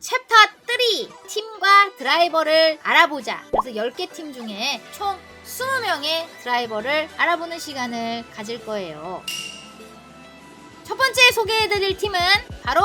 챕터 3 팀과 드라이버를 알아보자. 그래서 10개 팀 중에 총 20명의 드라이버를 알아보는 시간을 가질 거예요. 첫 번째 소개해드릴 팀은 바로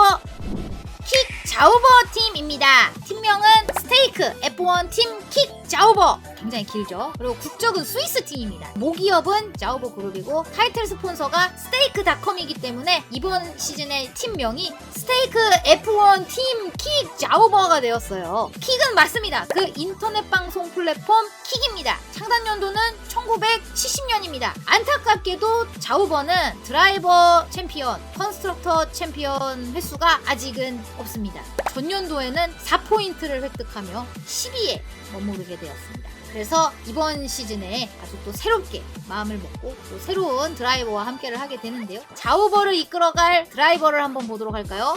킥 자우버 팀입니다. 팀명은 스테이크 F1 팀 킥 자우버. 굉장히 길죠. 그리고 국적은 스위스 팀입니다. 모기업은 자우버 그룹이고 타이틀 스폰서가 스테이크닷컴이기 때문에 이번 시즌의 팀명이 스테이크 F1 팀 킥 자우버가 되었어요. 킥은 맞습니다. 그 인터넷 방송 플랫폼 킥입니다. 창단 연도는 1970년입니다. 안타깝게도 자우버는 드라이버 챔피언, 컨스트럭터 챔피언 횟수가 아직은 없습니다. 전년도에는 4포인트를 획득하며 10위에 머무르게 되었습니다. 그래서 이번 시즌에 아주 또 새롭게 마음을 먹고 또 새로운 드라이버와 함께를 하게 되는데요. 자우버를 이끌어갈 드라이버를 한번 보도록 할까요?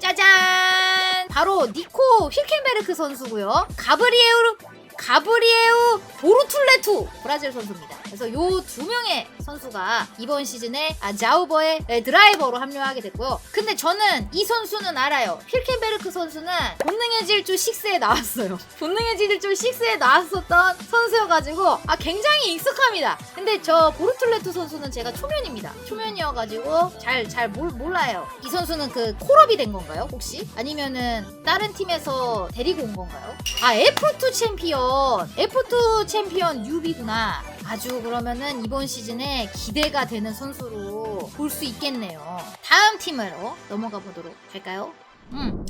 짜잔! 바로 니코 힐켄베르크 선수고요. 가브리에우 가브리에우 보르툴레투 브라질 선수입니다. 그래서 요 두 명의 선수가 이번 시즌에 아, 자우버의 드라이버로 합류하게 됐고요. 근데 저는 이 선수는 알아요. 힐켄베르크 선수는 본능의 질주 6에 나왔어요. 본능의 질주 6에 나왔었던 선수여가지고 아 굉장히 익숙합니다. 근데 저 보르툴레투 선수는 제가 초면입니다. 초면이어가지고 잘 잘 몰라요. 이 선수는 그 콜업이 된 건가요? 혹시? 아니면은 다른 팀에서 데리고 온 건가요? 아 F2 챔피언 F2 챔피언 유비구나. 아주 그러면은 이번 시즌에 기대가 되는 선수로 볼 수 있겠네요. 다음 팀으로 넘어가 보도록 할까요? 음,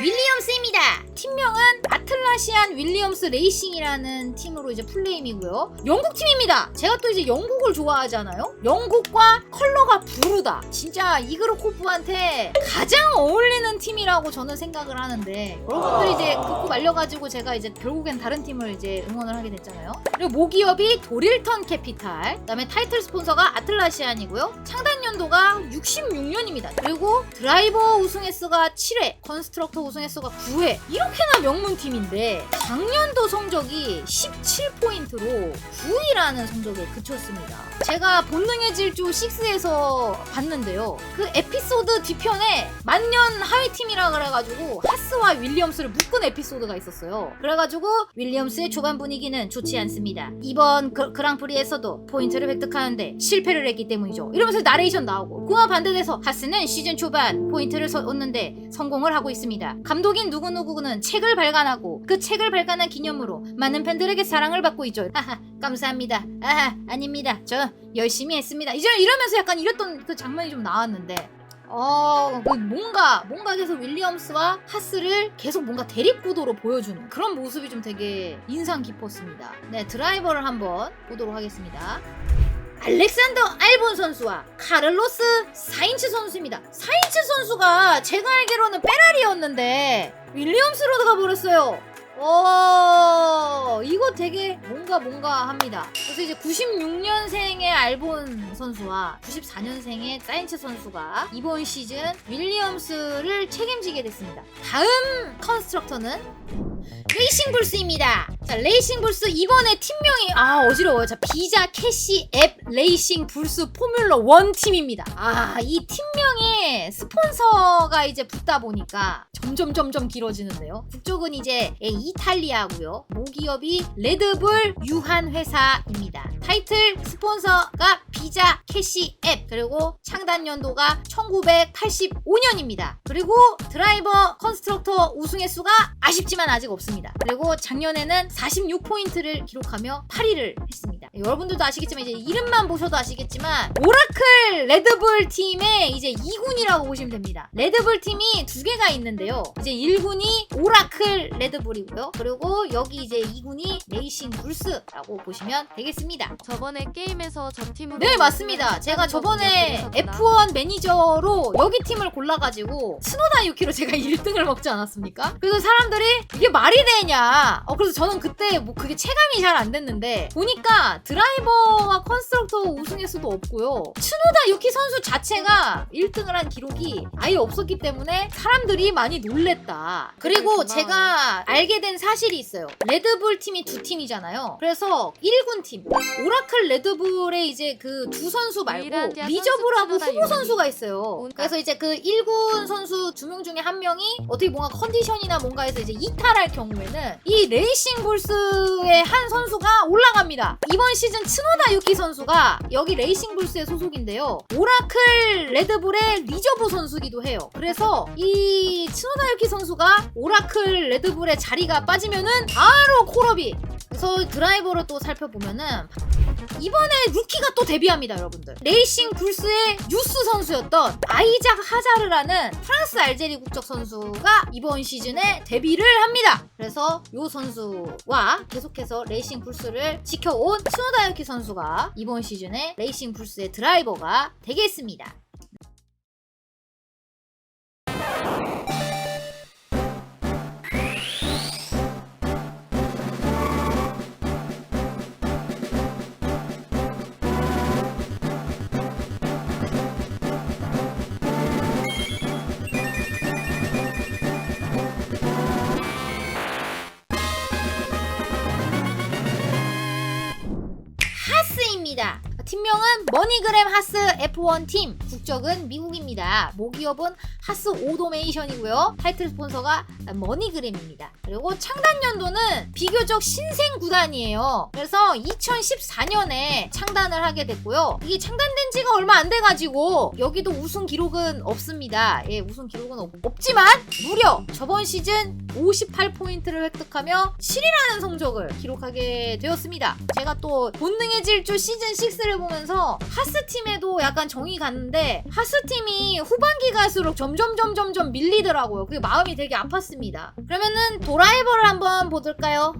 윌리엄스입니다. 팀명은 아틀라시안 윌리엄스 레이싱이라는 팀으로 이제 풀네임이고요. 영국 팀입니다. 제가 또 이제 영국을 좋아하잖아요. 영국과 컬러가 부르다. 진짜 이그르코프한테 가장 어울리는 팀이라고 저는 생각을 하는데 여러분들이 이제 극구 말려가지고 제가 이제 결국엔 다른 팀을 이제 응원을 하게 됐잖아요. 그리고 모기업이 도릴턴 캐피탈, 그다음에 타이틀 스폰서가 아틀라시안이고요. 창단 연도가 66년입니다. 그리고 드라이버 우승 횟수가 7회, 컨스트럭터 우승 횟수가 9회. 이렇게나 명문 팀인데 작년도 성적이 17포인트로 9위라는 성적에 그쳤습니다. 제가 본능의 질주 6에서 봤는데요. 그 에피소드 뒤편에 만년 하위 팀이라 그래가지고 하스와 윌리엄스를 묶은 에피소드가 있었어요. 그래가지고 윌리엄스의 초반 분위기는 좋지 않습니다. 이번 그, 그랑프리에서도 포인트를 획득하는데 실패를 했기 때문이죠. 이러면서 나레이션 나오고 그와 반대돼서 하스는 시즌 초반 포인트를 서- 얻는데 성공을 하고 있습니다. 감독인 누구누구는 책을 발간하고 그 책을 발간한 기념으로 많은 팬들에게 사랑을 받고 있죠. 하하 감사합니다. 아하 아닙니다. 저 열심히 했습니다. 이제 이러면서 약간 이랬던 그 장면이 좀 나왔는데 어, 그 뭔가, 뭔가 계속 윌리엄스와 하스를 계속 뭔가 대립구도로 보여주는 그런 모습이 좀 되게 인상 깊었습니다. 네, 드라이버를 한번 보도록 하겠습니다. 알렉산더 알본 선수와 카를로스 사인츠 선수입니다. 사인츠 선수가 제가 알기로는 페라리였는데 윌리엄스로 가버렸어요. 어, 되게 뭔가 뭔가 합니다. 그래서 이제 96년생의 알본 선수와 94년생의 사인츠 선수가 이번 시즌 윌리엄스를 책임지게 됐습니다. 다음 컨스트럭터는 레이싱 불스입니다. 자, 레이싱 불스 이번에 팀명이 아 어지러워요. 자, 비자 캐시 앱 레이싱 불스 포뮬러 원 팀입니다. 아, 이 팀명에 스폰서가 이제 붙다 보니까 점점 점점 길어지는데요. 국적은 이제 예, 이탈리아고요. 모기업이 레드불 유한 회사입니다. 타이틀 스폰서가 비자 캐시 앱 그리고 창단 연도가 1985년입니다. 그리고 드라이버 컨스트럭터 우승 횟수가 아쉽지만 아직 없습니다. 그리고 작년에는 46포인트를 기록하며 8위를 했습니다. 여러분들도 아시겠지만 이제 이름만 보셔도 아시겠지만 오라클 레드불 팀의 이제 2군이라고 보시면 됩니다. 레드불 팀이 두 개가 있는데요. 이제 1군이 오라클 레드불이고요. 그리고 여기 이제 2군이 레이싱 불스라고 보시면 되겠습니다. 저번에 게임에서 저 팀으로 네 맞습니다. 제가 저번에 F1 매니저로 여기 팀을 골라가지고 스노다 유키로 제가 1등을 먹지 않았습니까? 그래서 사람들이 이게 말이 되냐? 어 그래서 저는 그때 뭐 그게 체감이 잘 안 됐는데 보니까 드라이버와 컨스트럭터 우승 횟수도 없고요. 스노다 유키 선수 자체가 1등을 한 기록이 아예 없었기 때문에 사람들이 많이 놀랬다. 그리고. 제가 알게 된 사실이 있어요. 레드불 팀이 두 팀이잖아요. 그래서 1군 팀, 오라클 레드불의 이제 그 두 선수 말고 리저브라고 선수 후보 선수가 있어요. 그래서 이제 그 1군 선수 두 명 중에 한 명이 어떻게 뭔가 컨디션이나 뭔가에서 이제 이탈할 경우에는 이 레이싱 불스의 한 선수가 올라갑니다. 이번 시즌 츠노다 유키 선수가 여기 레이싱 불스의 소속인데요. 오라클 레드불의 리저브 선수기도 해요. 그래서 이 츠노다 유키 선수가 오라클 레드불의 자리가 빠지면은 바로 콜업이 그래서 드라이버를 또 살펴보면은 이번에 루키가 또 데뷔합니다, 여러분들. 레이싱 불스의 뉴스 선수였던 아이작 하자르라는 프랑스 알제리 국적 선수가 이번 시즌에 데뷔를 합니다. 그래서 이 선수와 계속해서 레이싱 불스를 지켜온 스노다유키 선수가 이번 시즌에 레이싱 불스의 드라이버가 되겠습니다. 팀명은 머니그램 하스 F1 팀. 국적은 미국입니다. 모기업은 하스 오도메이션이고요. 타이틀 스폰서가 머니그램입니다. 그리고 창단 연도는 비교적 신생 구단이에요. 그래서 2014년에 창단을 하게 됐고요. 이게 창단된 지가 얼마 안 돼가지고 여기도 우승 기록은 없습니다. 예, 우승 기록은 없, 없지만 무려 저번 시즌 58포인트를 획득하며 7위라는 성적을 기록하게 되었습니다. 제가 또 본능의 질주 시즌 6를 보면서 하스 팀에도 약간 정이 갔는데 하스 팀이 후반기 갈수록 점점 점점 점 밀리더라고요. 그게 마음이 되게 아팠습니다. 그러면은 도라이버를 한번 보실까요?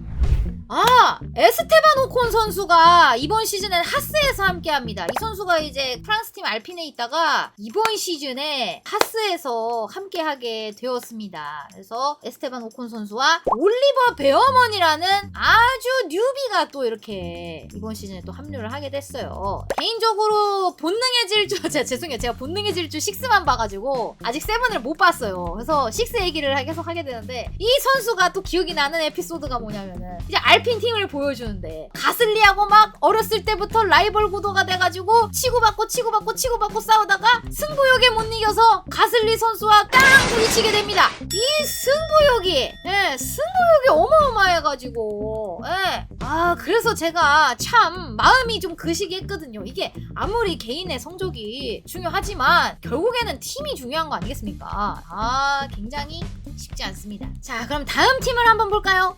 아, 에스테반 오콘 선수가 이번 시즌엔 하스에서 함께 합니다. 이 선수가 이제 프랑스 팀 알핀에 있다가 이번 시즌에 하스에서 함께 하게 되었습니다. 그래서 에스테반 오콘 선수와 올리버 베어먼이라는 아주 뉴비가 또 이렇게 이번 시즌에 또 합류를 하게 됐어요. 개인적으로 본능의 질주, 제가 죄송해요. 제가 본능의 질주 6만 봐가지고 아직 세븐을 못 봤어요. 그래서 6 얘기를 계속 하게 되는데 이 선수가 또 기억이 나는 에피소드가 뭐냐면은 이제 알핀 팀을 보여주는데 가슬리하고 막 어렸을 때부터 라이벌 구도가 돼가지고 치고받고 치고받고 치고받고 싸우다가 승부욕에 못 이겨서 가슬리 선수와 딱 부딪히게 됩니다. 이 승부욕이 예, 승부욕이 어마어마해가지고 예. 아 그래서 제가 참 마음이 좀 그시기했거든요. 이게 아무리 개인의 성적이 중요하지만 결국에는 팀이 중요한 거 아니겠습니까? 아 굉장히 쉽지 않습니다. 자 그럼 다음 팀을 한번 볼까요?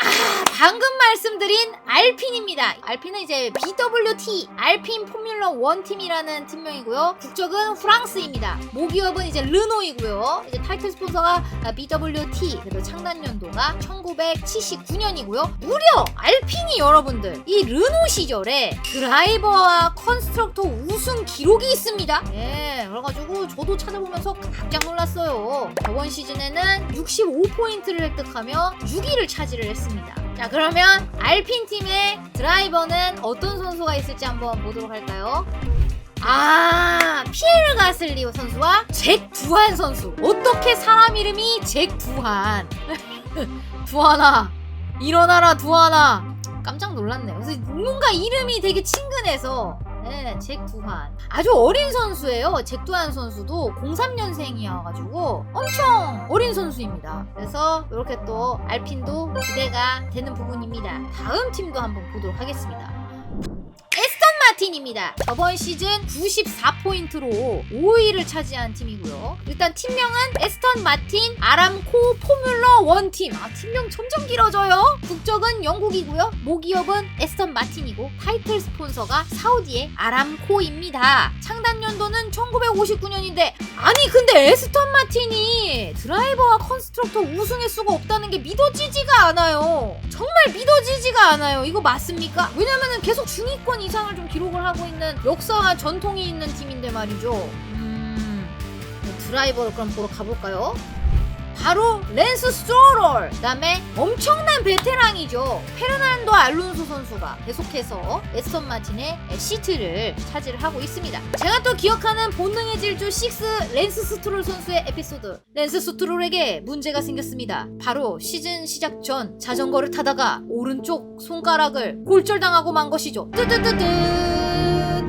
아, 방금 말씀드린 알핀입니다. 알핀은 이제 BWT, 알핀 포뮬러 1 팀이라는 팀명이고요. 국적은 프랑스입니다. 모기업은 이제 르노이고요. 이제 타이틀 스폰서가 BWT, 그리고 창단 연도가 1979년이고요. 무려 알핀이 여러분들 이 르노 시절에 드라이버와 컨스트럭터 우승 기록이 있습니다. 예, 그래가지고 저도 찾아보면서 깜짝 놀랐어요. 저번 시즌에는 65포인트를 획득하며 6위를 차지를 했습니다. 자, 그러면 알핀 팀의 드라이버는 어떤 선수가 있을지 한번 보도록 할까요? 아, 피에르 가슬리 선수와 잭 두한 선수. 어떻게 사람 이름이 잭 두한? 두하나, 일어나라 두하나. 깜짝 놀랐네요. 그래서 뭔가 이름이 되게 친근해서 네, 잭 두한. 아주 어린 선수예요. 잭 두한 선수도 03년생이어가지고 엄청 어린 선수입니다. 그래서 이렇게 또 알핀도 기대가 되는 부분입니다. 다음 팀도 한번 보도록 하겠습니다. 에스턴 마틴입니다. 저번 시즌 94포인트로 5위를 차지한 팀이고요. 일단 팀명은 에스턴 마틴 아람코 포뮬러 1 팀. 아, 팀명 점점 길어져요. 국적은 영국이고요. 모기업은 에스턴 마틴이고 타이틀 스폰서가 사우디의 아람코입니다. 창단 연도는 1959년인데 아니 근데 에스턴 마틴이 드라이버와 컨스트럭터 우승할 수가 없다는 게 믿어지지가 않아요. 정말 믿어지지가 않아요. 이거 맞습니까? 왜냐면은 계속 중위권 이상을 좀 기록 을 하고 있는 역사와 전통이 있는 팀인데 말이죠. 음, 드라이버를 그럼 보러 가볼까요? 바로 랜스 스트롤 그다음에 엄청난 베테랑이죠. 페르난도 알론소 선수가 계속해서 에스턴 마틴의 시트를 차지를 하고 있습니다. 제가 또 기억하는 본능의 질주 6 랜스 스트롤 선수의 에피소드. 랜스 스트롤에게 문제가 생겼습니다. 바로 시즌 시작 전 자전거를 타다가 오른쪽 손가락을 골절당하고 만 것이죠. 뜨뜨뜨뜨.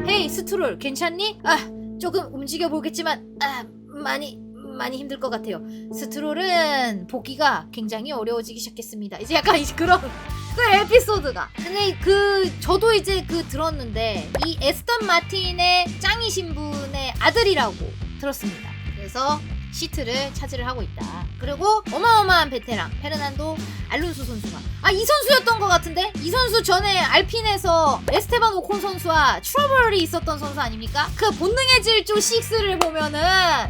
헤이 스트롤 괜찮니? 아 조금 움직여 보겠지만 아 많이 많이 힘들 것 같아요. 스트롤은 복귀가 굉장히 어려워지기 시작했습니다. 이제 약간 이제 그런 그 에피소드가. 근데 그 저도 이제 그 들었는데 이 에스턴 마틴의 짱이신 분의 아들이라고 들었습니다. 그래서 시트를 차지를 하고 있다. 그리고 어마어마한 베테랑 페르난도 알론소 선수가 아 이 선수였던 것 같은데 이 선수 전에 알핀에서 에스테반 오콘 선수와 트러블이 있었던 선수 아닙니까? 그 본능의 질주 6를 보면은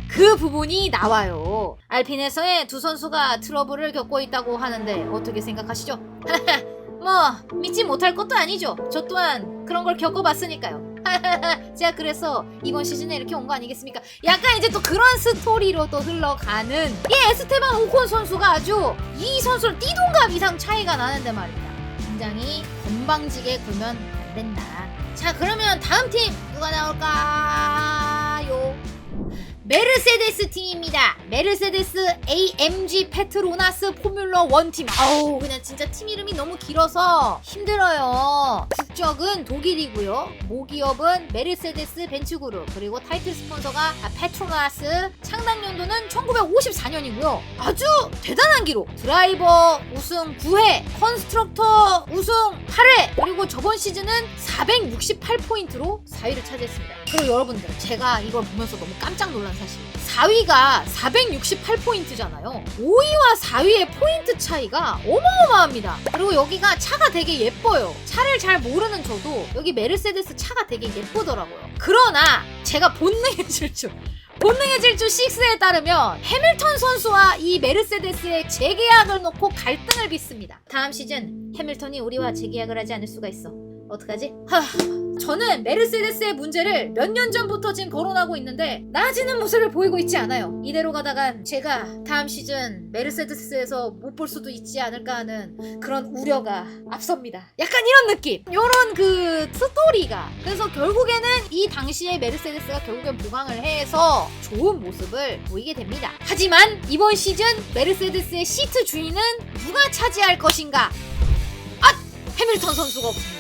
그 부분이 나와요. 알핀에서의 두 선수가 트러블을 겪고 있다고 하는데 어떻게 생각하시죠? 뭐 믿지 못할 것도 아니죠. 저 또한 그런 걸 겪어봤으니까요. 제가 그래서 이번 시즌에 이렇게 온 거 아니겠습니까? 약간 이제 또 그런 스토리로 또 흘러가는 이 에스테반 오콘 선수가 아주 이 선수를 띠동갑 이상 차이가 나는데 말입니다. 굉장히 건방지게 굴면 안 된다. 자 그러면 다음 팀 누가 나올까요? 메르세데스 팀입니다. 메르세데스 AMG 페트로나스 포뮬러 1팀. 아우, 그냥 진짜 팀 이름이 너무 길어서 힘들어요. 국적은 독일이고요. 모기업은 메르세데스 벤츠그룹. 그리고 타이틀 스폰서가 아, 페트로나스. 창단 연도는 1954년이고요. 아주 대단한 기록. 드라이버 우승 9회, 컨스트럭터 우승 8회. 그리고 저번 시즌은 468포인트로 4위를 차지했습니다. 그리고 여러분들, 제가 이걸 보면서 너무 깜짝 놀란 사실. 4위가 468포인트잖아요. 5위와 4위의 포인트 차이가 어마어마합니다. 그리고 여기가 차가 되게 예뻐요. 차를 잘 모르는 저도 여기 메르세데스 차가 되게 예쁘더라고요. 그러나 제가 본능의 질주. 본능의 질주 6에 따르면 해밀턴 선수와 이 메르세데스의 재계약을 놓고 갈등을 빚습니다. 다음 시즌 해밀턴이 우리와 재계약을 하지 않을 수가 있어. 어떡하지? 하, 저는 메르세데스의 문제를 몇 년 전부터 지금 거론하고 있는데 나아지는 모습을 보이고 있지 않아요. 이대로 가다간 제가 다음 시즌 메르세데스에서 못 볼 수도 있지 않을까 하는 그런 우려가 앞섭니다. 약간 이런 느낌. 요런 그 스토리가. 그래서 결국에는 이 당시에 메르세데스가 결국엔 보강을 해서 좋은 모습을 보이게 됩니다. 하지만 이번 시즌 메르세데스의 시트 주인은 누가 차지할 것인가? 아! 해밀턴 선수가 없습니다.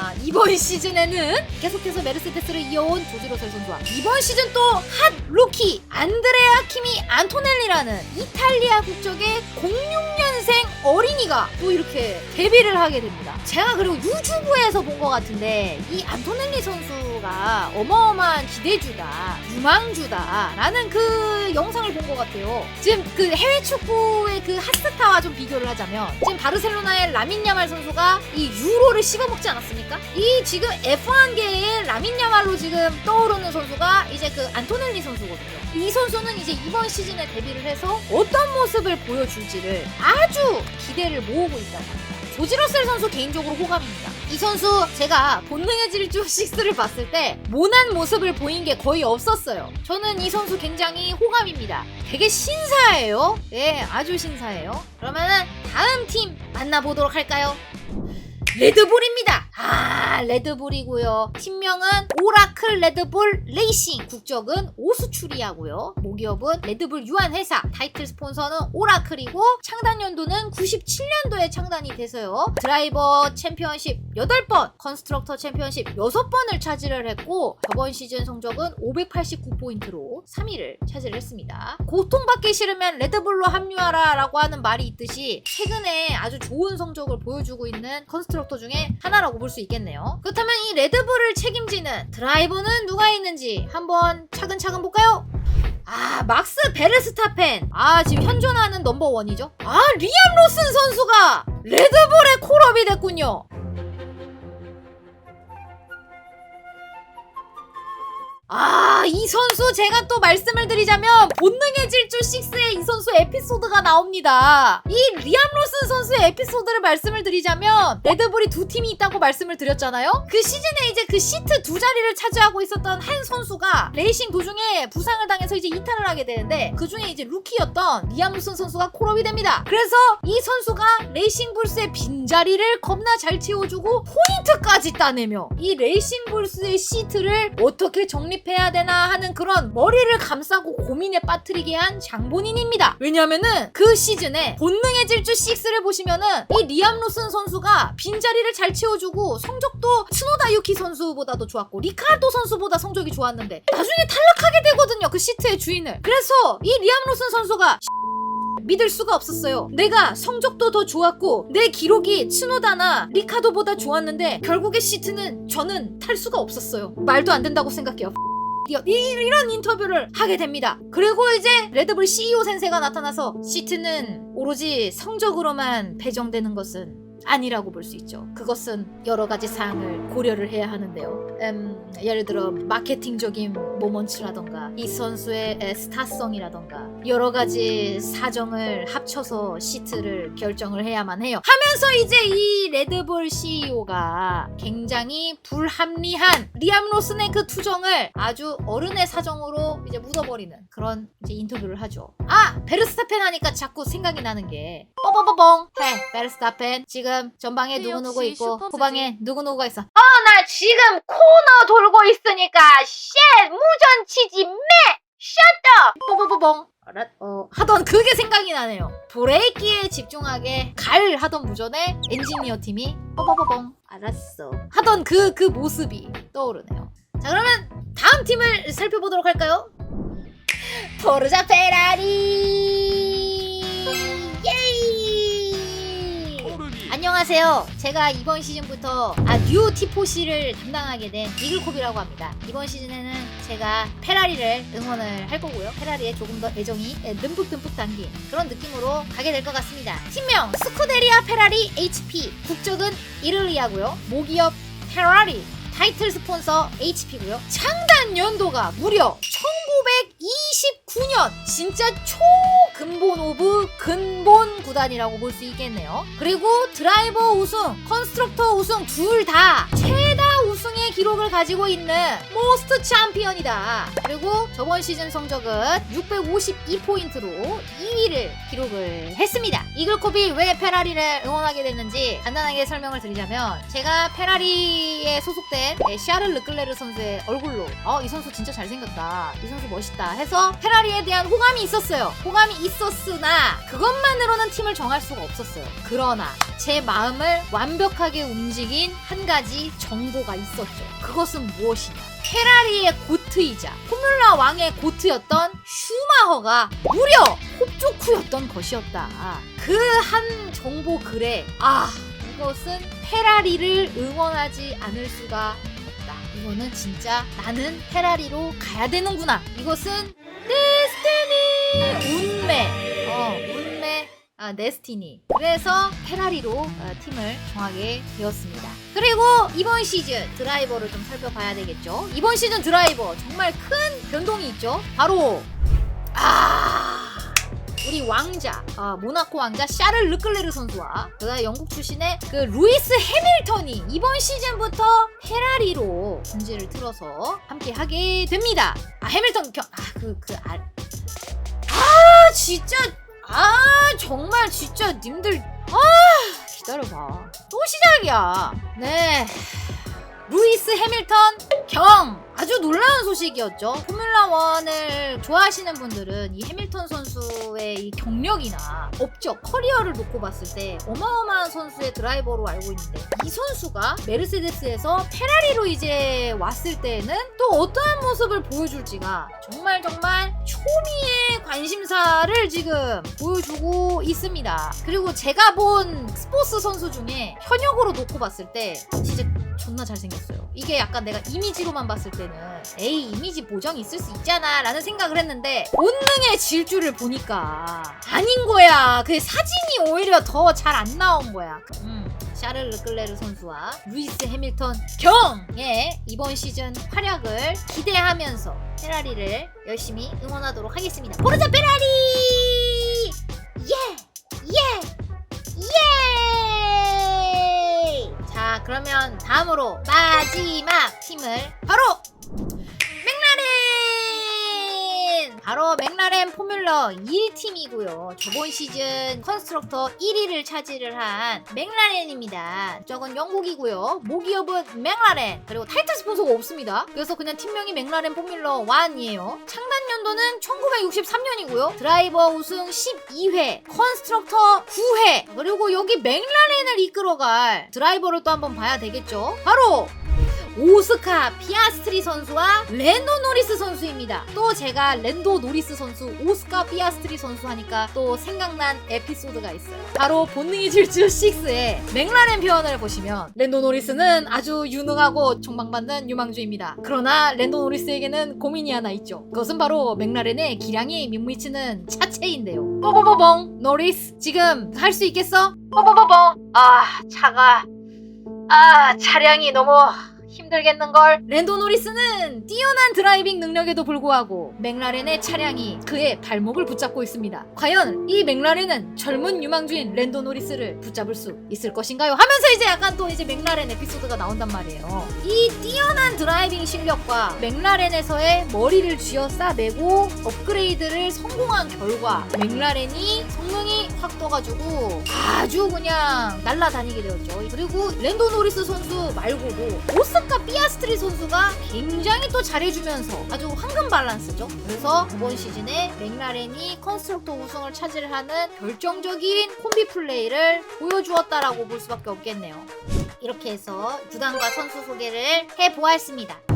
아, 이번 시즌에는 계속해서 메르세데스를 이어온 조지 러셀 선수와 이번 시즌 또 핫 루키 안드레아 키미 안토넬리라는 이탈리아 국적의 06년생 어린이가 또 이렇게 데뷔를 하게 됩니다. 제가 그리고 유튜브에서 본 것 같은데 이 안토넬리 선수가 어마어마한 기대주다, 유망주다라는 그 영상을 본 것 같아요. 지금 그 해외 축구의 그 핫스타와 좀 비교를 하자면 지금 바르셀로나의 라민 야말 선수가 이 유로를 씹어먹지 않았습니까? 이 지금 F1계의 라민 야말로 지금 떠오르는 선수가 이제 그 안토넬리 선수거든요. 이 선수는 이제 이번 시즌에 데뷔를 해서 어떤 모습을 보여줄지를 아주 기대를 모으고 있다. 조지러셀 선수 개인적으로 호감입니다. 이 선수 제가 본능의 질주 6를 봤을 때 모난 모습을 보인 게 거의 없었어요. 저는 이 선수 굉장히 호감입니다. 되게 신사예요. 네, 아주 신사예요. 그러면은 다음 팀 만나보도록 할까요? 레드불입니다. 아, 레드불이고요. 팀명은 오라클 레드불 레이싱. 국적은 오스추리아고요. 모기업은 레드불 유한 회사. 타이틀 스폰서는 오라클이고 창단 연도는 97년도에 창단이 돼서요. 드라이버 챔피언십 8번, 컨스트럭터 챔피언십 6번을 차지를 했고 저번 시즌 성적은 589포인트로 3위를 차지를 했습니다. 고통받기 싫으면 레드불로 합류하라 라고 하는 말이 있듯이 최근에 아주 좋은 성적을 보여주고 있는 컨스트럭터 중에 하나라고 볼 수 있겠네요. 그렇다면 이 레드불을 책임지는 드라이버는 누가 있는지 한번 차근차근 볼까요? 아 막스 베르스타펜. 아 지금 현존하는 넘버원이죠? 아 리암 로슨 선수가 레드불의 콜업이 됐군요 이 선수 제가 또 말씀을 드리자면 본능의 질주 6에 이 선수 에피소드가 나옵니다. 이 리암 로슨 선수의 에피소드를 말씀을 드리자면 레드불이 두 팀이 있다고 말씀을 드렸잖아요. 그 시즌에 이제 그 시트 두 자리를 차지하고 있었던 한 선수가 레이싱 도중에 부상을 당해서 이제 이탈을 하게 되는데 그 중에 이제 루키였던 리암 로슨 선수가 콜업이 됩니다. 그래서 이 선수가 레이싱 불스의 빈자리를 겁나 잘 채워주고 포인트까지 따내며 이 레이싱 불스의 시트를 어떻게 정립해야 되나 하는 그런 머리를 감싸고 고민에 빠뜨리게 한 장본인입니다. 왜냐면은 그 시즌에 본능의 질주 6를 보시면은 이 리암 로슨 선수가 빈자리를 잘 채워주고 성적도 스노다 유키 선수보다도 좋았고 리카르도 선수보다 성적이 좋았는데 나중에 탈락하게 되거든요. 그 시트의 주인을. 그래서 이 리암 로슨 선수가 믿을 수가 없었어요. 내가 성적도 더 좋았고 내 기록이 츠노다나 리카도보다 좋았는데 결국에 시트는 저는 탈 수가 없었어요. 말도 안 된다고 생각해요. 이- 이런 인터뷰를 하게 됩니다. 그리고 이제 레드불 CEO 센세가 나타나서 시트는 오로지 성적으로만 배정되는 것은 아니라고 볼 수 있죠. 그것은 여러 가지 사항을 고려를 해야 하는데요. 음, 예를 들어 마케팅적인 모먼츠라던가 이 선수의 에, 스타성이라던가 여러 가지 사정을 합쳐서 시트를 결정을 해야만 해요. 하면서 이제 이 레드불 CEO가 굉장히 불합리한 리암 로슨의 그 투정을 아주 어른의 사정으로 이제 묻어버리는 그런 이제 인터뷰를 하죠. 아 베르스타펜 하니까 자꾸 생각이 나는 게 뽀뽀뽀뽕 해 베르스타펜 지금 전방에 그 누구누구 있고. 후방에 누구누구가 있어. 어 나 지금 코너 돌고 있으니까 쉣 무전 치지 매 샷다 뽀뽀뽀뽕 알았 어 하던 그게 생각이 나네요. 브레이크에 집중하게 갈 하던 무전에 엔지니어 팀이 뽀뽀뽀뽕 알았어 하던 그 그 모습이 떠오르네요. 자 그러면 다음 팀을 살펴보도록 할까요? 포르자 페라리 안녕하세요. 제가 이번 시즌부터 아, 뉴 T4C를 담당하게 된 이글콥이라고 합니다. 이번 시즌에는 제가 페라리를 응원을 할 거고요. 페라리에 조금 더 애정이 예, 듬뿍듬뿍 담긴 그런 느낌으로 가게 될 것 같습니다. 팀명 스쿠데리아 페라리 HP 국적은 이를리아고요. 모기업 페라리 타이틀 스폰서 HP고요. 창단 연도가 무려 1929년 진짜 초근본 오브 근본 구단이라고 볼 수 있겠네요. 그리고 드라이버 우승, 컨스트럭터 우승 둘 다 최다 우승의 기록을 가지고 있는 모스트 챔피언이다. 그리고 저번 시즌 성적은 652포인트로 2위를 기록을 했습니다. 이글콥이 왜 페라리를 응원하게 됐는지 간단하게 설명을 드리자면 제가 페라리에 소속된 예, 샤를 르클레르 선수의 얼굴로 어, 이 선수 진짜 잘생겼다. 이 선수 멋있다 해서 페라리에 대한 호감이 있었어요. 호감이 있었으나 그것만으로는 팀을 정할 수가 없었어요. 그러나 제 마음을 완벽하게 움직인 한 가지 정보가 있 었죠. 그것은 무엇이냐? 페라리의 고트이자 포뮬라 왕의 고트였던 슈마허가 무려 홉조쿠였던 것이었다. 그 한 정보 글에 아 이것은 페라리를 응원하지 않을 수가 없다. 이거는 진짜 나는 페라리로 가야 되는구나. 이것은 데스티니 운매. 아, 네스티니. 그래서 페라리로 어, 팀을 정하게 되었습니다. 그리고 이번 시즌 드라이버를 좀 살펴봐야 되겠죠. 이번 시즌 드라이버 정말 큰 변동이 있죠. 바로 아 우리 왕자 아, 모나코 왕자 샤를 르클레르 선수와 그다음 영국 출신의 그 루이스 해밀턴이 이번 시즌부터 페라리로 중지를 틀어서 함께 하게 됩니다. 아 해밀턴 아그그 아, 아 진짜 아 정말 진짜 님들 아 기다려봐. 또 시작이야. 네. 루이스 해밀턴 경. 아주 놀라운 소식이었죠. 포뮬라 1을 좋아하시는 분들은 이 해밀턴 선수의 이 경력이나 업적 커리어를 놓고 봤을 때 어마어마한 선수의 드라이버로 알고 있는데 이 선수가 메르세데스에서 페라리로 이제 왔을 때는 또 어떠한 모습을 보여줄지가 정말 정말 초미의 관심사를 지금 보여주고 있습니다. 그리고 제가 본 스포츠 선수 중에 현역으로 놓고 봤을 때 진짜 존나 잘생겼어요. 이게 약간 내가 이미지로만 봤을 때는 에이 이미지 보정이 있을 수 있잖아 라는 생각을 했는데 본능의 질주를 보니까 아닌 거야. 그 사진이 오히려 더 잘 안 나온 거야. 음. 샤를 르클레르 선수와 루이스 해밀턴 경의 이번 시즌 활약을 기대하면서 페라리를 열심히 응원하도록 하겠습니다. 포르자 페라리! 예! 예! 예! 자, 그러면 다음으로 마지막 팀을 맥라렌 포뮬러 1팀이고요. 저번 시즌 컨스트럭터 1위를 차지를 한 맥라렌입니다. 저건 영국이고요. 모기업은 맥라렌. 그리고 타이틀 스폰서가 없습니다. 그래서 그냥 팀명이 맥라렌 포뮬러 1이에요. 창단 연도는 1963년이고요. 드라이버 우승 12회, 컨스트럭터 9회. 그리고 여기 맥라렌을 이끌어갈 드라이버를 또 한번 봐야 되겠죠. 바로 오스카 피아스트리 선수와 랜도 노리스 선수입니다. 또 제가 랜도 노리스 선수, 오스카 피아스트리 선수 하니까 또 생각난 에피소드가 있어요. 바로 본능의 질주 6의 맥라렌 표현을 보시면 랜도 노리스는 아주 유능하고 총망받는 유망주입니다. 그러나 랜도 노리스에게는 고민이 하나 있죠. 그것은 바로 맥라렌의 기량이 밋밋치는 차체인데요. 뽀뽀뽀봉 노리스 지금 할 수 있겠어? 뽀뽀뽀봉 아 차가 아 차량이 너무 힘들겠는걸. 랜도 노리스는 뛰어난 드라이빙 능력에도 불구하고 맥라렌의 차량이 그의 발목을 붙잡고 있습니다. 과연 이 맥라렌은 젊은 유망주인 랜도 노리스를 붙잡을 수 있을 것인가요? 하면서 이제 약간 또 이제 맥라렌 에피소드가 나온단 말이에요. 이 뛰어난 드라이빙 실력과 맥라렌에서의 머리를 쥐어 싸매고 업그레이드를 성공한 결과 맥라렌이 성능이 확 떠가지고 아주 그냥 날라다니게 되었죠. 그리고 랜도 노리스 선수 말고도 오스 카 피아스트리 선수가 굉장히 또 잘해주면서 아주 황금 밸런스죠. 그래서 이번 시즌에 맥라렌이 컨스트럭터 우승을 차지하는 결정적인 콤비 플레이를 보여주었다라고 볼 수밖에 없겠네요. 이렇게 해서 구단과 선수 소개를 해보았습니다.